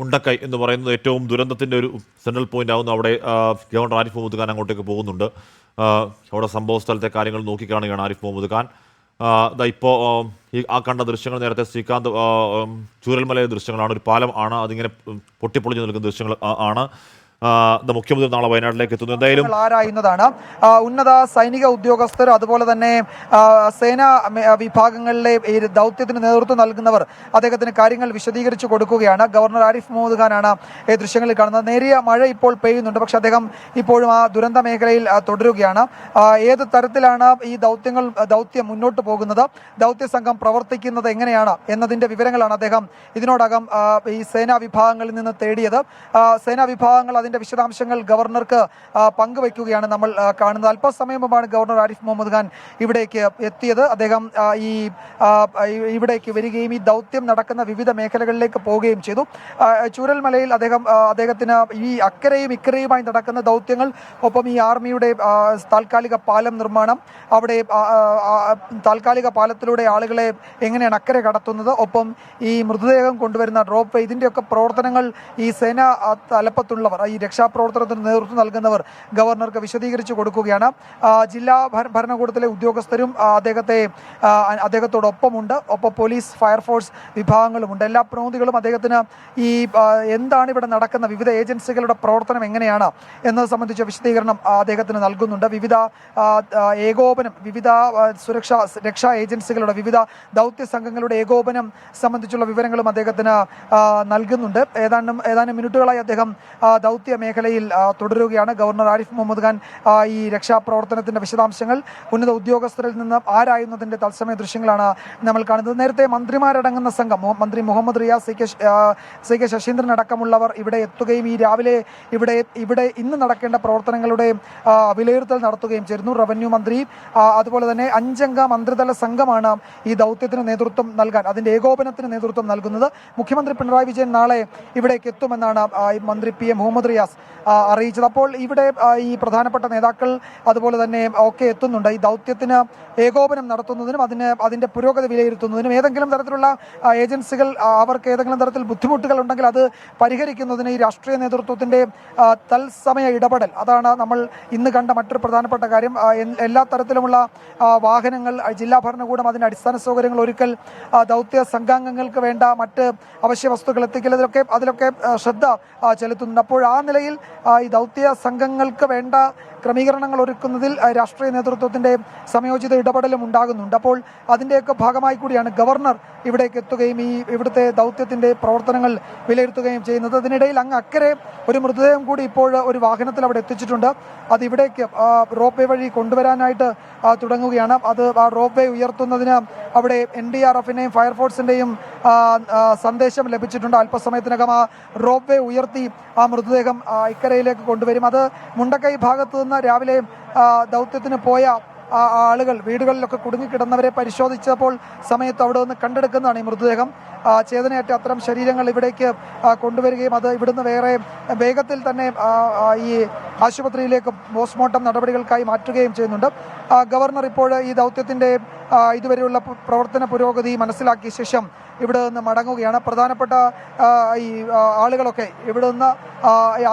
മുണ്ടക്കൈ എന്ന് പറയുന്നത് ഏറ്റവും ദുരന്തത്തിന്റെ ഒരു സെൻട്രൽ പോയിന്റ് ആവുന്നു അവിടെ ഗവർണർ ആരിഫ് മുഹമ്മദ് ഖാൻ അങ്ങോട്ടേക്ക് പോകുന്നുണ്ട്. അവിടെ സംഭവ സ്ഥലത്തെ കാര്യങ്ങൾ നോക്കിക്കാണുകയാണ് ആരിഫ് മുഹമ്മദ് ഖാൻ. ഇപ്പോൾ ഈ ആ കണ്ട ദൃശ്യങ്ങൾ നേരത്തെ ശ്രീകാന്ത് ചൂരൽമലയുടെ ദൃശ്യങ്ങളാണ്. ഒരു പാലം ആണ് അതിങ്ങനെ പൊട്ടിപ്പൊളിഞ്ഞു നിൽക്കുന്ന ദൃശ്യങ്ങൾ ആണ്. മുഖ്യമന്ത്രി നാളെ വയനാട്ടിലേക്ക് എത്തുന്നു. എന്തായാലും ആരായുന്നതാണ്? ഉന്നത സൈനിക ഉദ്യോഗസ്ഥർ അതുപോലെ തന്നെ സേനാ വിഭാഗങ്ങളിലെ ഈ ദൗത്യത്തിന് നേതൃത്വം നൽകുന്നവർ അദ്ദേഹത്തിന് കാര്യങ്ങൾ വിശദീകരിച്ചു കൊടുക്കുകയാണ്. ഗവർണർ ആരിഫ് മുഹമ്മദ് ഖാനാണ് ഈ ദൃശ്യങ്ങളിൽ കാണുന്നത്. നേരിയ മഴ ഇപ്പോൾ പെയ്യുന്നുണ്ട്. പക്ഷെ അദ്ദേഹം ഇപ്പോഴും ആ ദുരന്ത മേഖലയിൽ തുടരുകയാണ്. ഏത് തരത്തിലാണ് ഈ ദൗത്യങ്ങൾ ദൗത്യം മുന്നോട്ട് പോകുന്നത്? ദൗത്യ സംഘം പ്രവർത്തിക്കുന്നത് എങ്ങനെയാണ് എന്നതിന്റെ വിവരങ്ങളാണ് അദ്ദേഹം ഇതിനോടകം ഈ സേനാ വിഭാഗങ്ങളിൽ നിന്ന് തേടിയത്. സേനാ വിഭാഗങ്ങൾ അതിന്റെ വിശദാംശങ്ങൾ ഗവർണർക്ക് പങ്കുവയ്ക്കുകയാണ് നമ്മൾ കാണുന്നത്. അല്പസമയം മുമ്പാണ് ഗവർണർ ആരിഫ് മുഹമ്മദ് ഖാൻ ഇവിടേക്ക് എത്തിയത്. അദ്ദേഹം ഈ ഇവിടേക്ക് വരികയും ഈ ദൗത്യം നടക്കുന്ന വിവിധ മേഖലകളിലേക്ക് പോവുകയും ചെയ്തു. ചൂരൽമലയിൽ അദ്ദേഹം അദ്ദേഹത്തിന് ഈ അക്കരയും ഇക്കരയുമായി നടക്കുന്ന ദൗത്യങ്ങൾ ഒപ്പം ഈ ആർമിയുടെ താൽക്കാലിക പാലം നിർമ്മാണം അവിടെ താൽക്കാലിക പാലത്തിലൂടെ ആളുകളെ എങ്ങനെയാണ് അക്കരെ കടത്തുന്നത് ഒപ്പം ഈ മൃതദേഹം കൊണ്ടുവരുന്ന ഡ്രോപ്പ് ഇതിന്റെയൊക്കെ പ്രവർത്തനങ്ങൾ ഈ സേന തലപ്പത്തുള്ളവർ ഈ രക്ഷാപ്രവർത്തനത്തിന് നേതൃത്വം നൽകുന്നവർ ഗവർണർക്ക് വിശദീകരിച്ചു കൊടുക്കുകയാണ്. ജില്ലാ ഭര- ഭരണകൂടത്തിലെ ഉദ്യോഗസ്ഥരും അദ്ദേഹത്തെ അദ്ദേഹത്തോടൊപ്പമുണ്ട്. ഒപ്പം പോലീസ് ഫയർഫോഴ്സ് വിഭാഗങ്ങളുമുണ്ട്. എല്ലാ പ്രതിനിധികളും അദ്ദേഹത്തിന് ഈ എന്താണ് ഇവിടെ നടക്കുന്ന വിവിധ ഏജൻസികളുടെ പ്രവർത്തനം എങ്ങനെയാണ് എന്നത് സംബന്ധിച്ച വിശദീകരണം അദ്ദേഹത്തിന് നൽകുന്നുണ്ട്. വിവിധ ഏകോപനം വിവിധ സുരക്ഷാ രക്ഷാ ഏജൻസികളുടെ വിവിധ ദൗത്യ സംഘങ്ങളുടെ ഏകോപനം സംബന്ധിച്ചുള്ള വിവരങ്ങളും അദ്ദേഹത്തിന് നൽകുന്നുണ്ട്. ഏതാനും ഏതാനും മിനിറ്റുകളായി അദ്ദേഹം ആ, ദൗത്യ മേഖലയിൽ തുടരുകയാണ് ഗവർണർ ആരിഫ് മുഹമ്മദ് ഖാൻ. ഈ രക്ഷാപ്രവർത്തനത്തിന്റെ വിശദാംശങ്ങൾ ഉന്നത ഉദ്യോഗസ്ഥരിൽ നിന്ന് ആരായുന്നതിന്റെ തത്സമയ ദൃശ്യങ്ങളാണ് നമ്മൾ കാണുന്നത്. നേരത്തെ മന്ത്രിമാരടങ്ങുന്ന സംഘം മന്ത്രി Muhammad Riyas C K C K Saseendran അടക്കമുള്ളവർ ഇവിടെ എത്തുകയും ഈ രാവിലെ ഇവിടെ ഇവിടെ ഇന്ന് നടക്കേണ്ട പ്രവർത്തനങ്ങളുടെ വിലയിരുത്തൽ നടത്തുകയും ചേരുന്നു. റവന്യൂ മന്ത്രി അതുപോലെ തന്നെ അഞ്ചംഗ മന്ത്രിതല സംഘമാണ് ഈ ദൗത്യത്തിന് നേതൃത്വം നൽകാൻ അതിന്റെ ഏകോപനത്തിന് നേതൃത്വം നൽകുന്നത്. മുഖ്യമന്ത്രി പിണറായി വിജയൻ നാളെ ഇവിടേക്ക് എത്തുമെന്നാണ് മന്ത്രി പി എ മുഹമ്മദ് ആ, അറിയിച്ചത്. അപ്പോൾ ഇവിടെ ഈ പ്രധാനപ്പെട്ട നേതാക്കൾ അതുപോലെ തന്നെ ഒക്കെ എത്തുന്നുണ്ട്. ഈ ദൗത്യത്തിന് ഏകോപനം നടത്തുന്നതിനും അതിന് അതിന്റെ പുരോഗതി വിലയിരുത്തുന്നതിനും ഏതെങ്കിലും തരത്തിലുള്ള ഏജൻസികൾ അവർക്ക് ഏതെങ്കിലും തരത്തിൽ ബുദ്ധിമുട്ടുകൾ ഉണ്ടെങ്കിൽ അത് പരിഹരിക്കുന്നതിന് ഈ രാഷ്ട്രീയ നേതൃത്വത്തിന്റെ തത്സമയ ഇടപെടൽ. അതാണ് നമ്മൾ ഇന്ന് കണ്ട മറ്റൊരു പ്രധാനപ്പെട്ട കാര്യം. എല്ലാ തരത്തിലുമുള്ള വാഹനങ്ങൾ ജില്ലാ ഭരണകൂടം അതിന്റെ അടിസ്ഥാന സൗകര്യങ്ങൾ ഒരുക്കൽ ദൗത്യ സംഘാംഗങ്ങൾക്ക് വേണ്ട മറ്റ് അവശ്യ വസ്തുക്കൾ എത്തിക്കൽ ഇതിലൊക്കെ അതിലൊക്കെ ശ്രദ്ധ ചെലുത്തുന്നുണ്ട്. അപ്പോൾ ആ നിലയിൽ ഈ ദൗത്യ സംഘങ്ങൾക്ക് വേണ്ട ക്രമീകരണങ്ങൾ ഒരുക്കുന്നതിൽ രാഷ്ട്രീയ നേതൃത്വത്തിന്റെ സമയോചിത ഇടപെടലും ഉണ്ടാകുന്നുണ്ട്. അപ്പോൾ അതിന്റെയൊക്കെ ഭാഗമായി കൂടിയാണ് ഗവർണർ ഇവിടേക്ക് എത്തുകയും ഈ ഇവിടുത്തെ ദൗത്യത്തിന്റെ പ്രവർത്തനങ്ങൾ വിലയിരുത്തുകയും ചെയ്യുന്നത്. അതിനിടയിൽ അങ്ങ് അക്കരെ ഒരു മൃതദേഹം കൂടി ഇപ്പോൾ ഒരു വാഹനത്തിൽ അവിടെ എത്തിച്ചിട്ടുണ്ട്. അത് ഇവിടേക്ക് റോപ്പ് വേ വഴി കൊണ്ടുവരാനായിട്ട് തുടങ്ങുകയാണ്. അത് ആ റോപ്പ് വേ ഉയർത്തുന്നതിന് അവിടെ എൻ ഡി ആർ എഫിന്റെയും ആ, സന്ദേശം ലഭിച്ചിട്ടുണ്ട്. അല്പസമയത്തിനകം ആ റോപ്പ് വേ ഉയർത്തി ആ മൃതദേഹം ഇക്കരയിലേക്ക് കൊണ്ടുവരും. അത് മുണ്ടക്കൈ ഭാഗത്തു നിന്ന് രാവിലെ ദൗത്യത്തിന് പോയ ആളുകൾ വീടുകളിലൊക്കെ കുടുങ്ങിക്കിടന്നവരെ പരിശോധിച്ചപ്പോൾ സമയത്ത് അവിടെ നിന്ന് കണ്ടെടുക്കുന്നതാണ് ഈ മൃതദേഹം. ചേതനയേറ്റ അത്തരം ശരീരങ്ങൾ ഇവിടേക്ക് കൊണ്ടുവരികയും അത് ഇവിടുന്ന് വേറെ വേഗത്തിൽ തന്നെ ഈ ആശുപത്രിയിലേക്ക് പോസ്റ്റ്മോർട്ടം നടപടികൾക്കായി മാറ്റുകയും ചെയ്യുന്നുണ്ട്. ഗവർണർ ഇപ്പോൾ ഈ ദൗത്യത്തിന്റെ ഇതുവരെയുള്ള പ്രവർത്തന പുരോഗതി മനസ്സിലാക്കിയ ശേഷം ഇവിടെ നിന്ന് മടങ്ങുകയാണ്. പ്രധാനപ്പെട്ട ഈ ആളുകളൊക്കെ ഇവിടെ നിന്ന്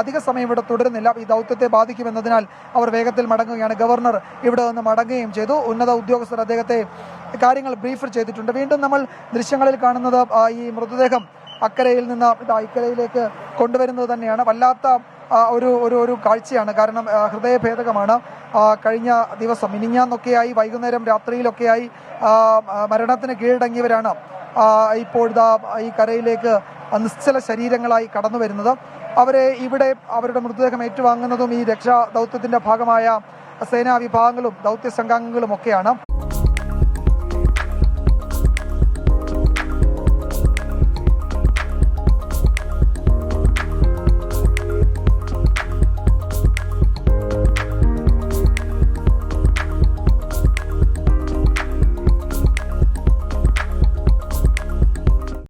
അധിക സമയം ഇവിടെ തുടരുന്നില്ല. ഈ ദൗത്യത്തെ ബാധിക്കുമെന്നതിനാൽ അവർ വേഗത്തിൽ മടങ്ങുകയാണ്. ഗവർണർ ഇവിടെ നിന്ന് മടങ്ങുകയും ചെയ്തു. ഉന്നത ഉദ്യോഗസ്ഥർ അദ്ദേഹത്തെ കാര്യങ്ങൾ ബ്രീഫ് ചെയ്തിട്ടുണ്ട്. വീണ്ടും നമ്മൾ ദൃശ്യങ്ങളിൽ കാണുന്നത് ഈ മൃതദേഹം അക്കരയിൽ നിന്ന് ഇക്കരയിലേക്ക് കൊണ്ടുവരുന്നത് തന്നെയാണ്. വല്ലാത്ത ഒരു ഒരു ഒരു കാഴ്ചയാണ്. കാരണം ഹൃദയഭേദകമാണ്. കഴിഞ്ഞ ദിവസം ഇനിഞ്ഞാന്നൊക്കെയായി വൈകുന്നേരം രാത്രിയിലൊക്കെയായി മരണത്തിന് കീഴടങ്ങിയവരാണ് ഇപ്പോൾ ഈ കരയിലേക്ക് നിശ്ചല ശരീരങ്ങളായി കടന്നു വരുന്നത്. അവരെ ഇവിടെ അവരുടെ മൃതദേഹം ഏറ്റുവാങ്ങുന്നതും ഈ രക്ഷാ ദൗത്യത്തിന്റെ ഭാഗമായ സേനാ വിഭാഗങ്ങളും ദൗത്യ സംഘാംഗങ്ങളും ഒക്കെയാണ്.